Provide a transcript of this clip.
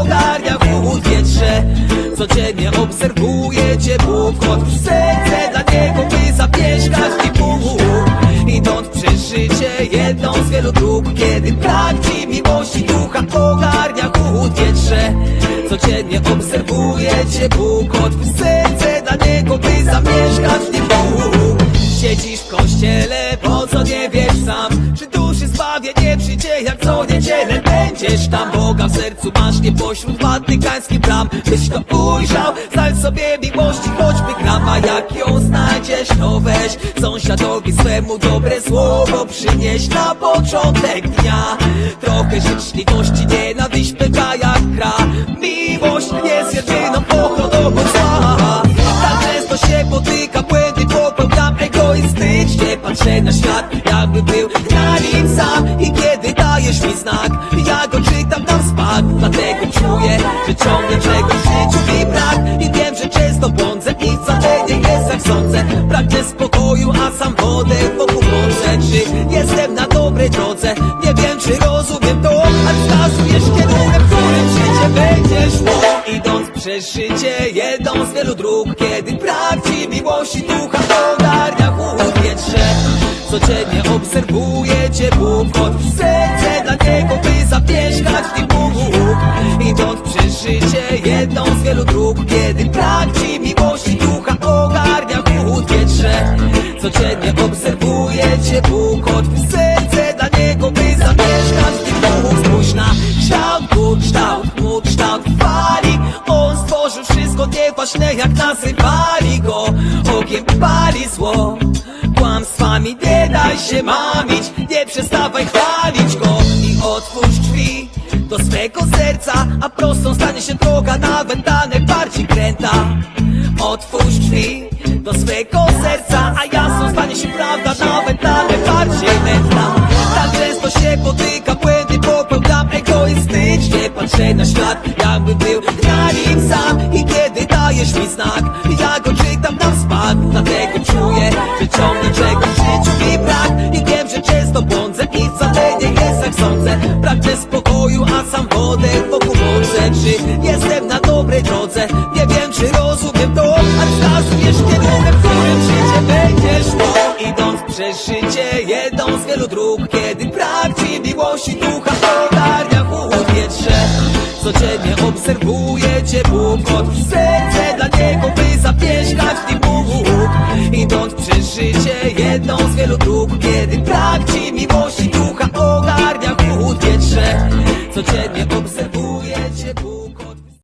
ogarnia chłód wietrze. Codziennie obserwuję cię Bóg Otwórz serce dla niego, by zamieszkać w nim Bóg Idąc przez życie jedną z wielu dróg Kiedy brak ci miłości ducha ogarnia chłód wietrze. Codziennie obserwuję cię Bóg Otwórz serce dla niego, by zamieszkać w nim Bóg Siedzisz w kościele, po co nie wiesz sam? Czy duszy zbawienie przyjdzie jak co Będziesz tam Boga w sercu masz nie pośród watykańskich bram. Byś to ujrzał, znajdź sobie miłości choćby gram. A jak ją znajdziesz, to weź sąsiadowi swemu dobre słowo Przynieś. Na początek dnia Trochę życzliwości, nienawiść pyta jak gra Miłość jest jedyną ochroną od zła Tak często się potyka błędy popełniam egoistycznie Patrzę na świat jakby był na nim sam. I kiedy dajesz mi znak czytam tam smak Dlatego czuję, że ciągle czegoś w życiu mi brak. I wiem, że często błądzę I wcale nie jest jak sądzę Pragnę spokoju, a sam wodę wokół mączę Czy jestem na dobrej drodze? Nie wiem, czy rozumiem to A wskazujesz kierunek, którym życie będzie szło Idąc przez życie jedną z wielu dróg Kiedy brak ci miłości ducha ogarnia chłód Codziennie obserwuję cię Bóg dla niego, zamieszkać w nim Bóg Idąc przez życie jedną z wielu dróg Kiedy brak ci miłości ducha ogarnia chłód wietrze. Codziennie obserwuję cię Bóg Otwórz serce dla niego, by zamieszkać. Nim Bóg Spójrz na kształt, Bóg, kształt, mu kształt fali. On stworzył wszystko nieważne jak nazywali go. Okiem pali zło. Kłamstwami nie daj się mamić Nie przestawaj chwalić go otwórz drzwi do swego serca A prostą stanie się droga nawet danek bardziej kręta. Otwórz drzwi do swego serca A jasną stanie się prawda nawet danek bardziej mętna Tak często się potyka błędy popełniam egoistycznie Patrzę na świat jakby był na nim sam. I kiedy dajesz mi znak Ja go czytam na smak Dlatego czuję, że ciągle czegoś w życiu mi brak sądzę Pragnę spokoju, a sam wodę wokół mączę Czy jestem na dobrej drodze? Nie wiem, czy rozumiem to A wskazujesz kierunek, w którym życie będzie szło Idąc przez życie jedną z wielu dróg Kiedy ci miłości ducha ogarnia chłód wietrze Codziennie obserwuję cię Bóg Otwórz serce dla niego, by zamieszkać w nim Bóg Idąc przez życie jedną z wielu dróg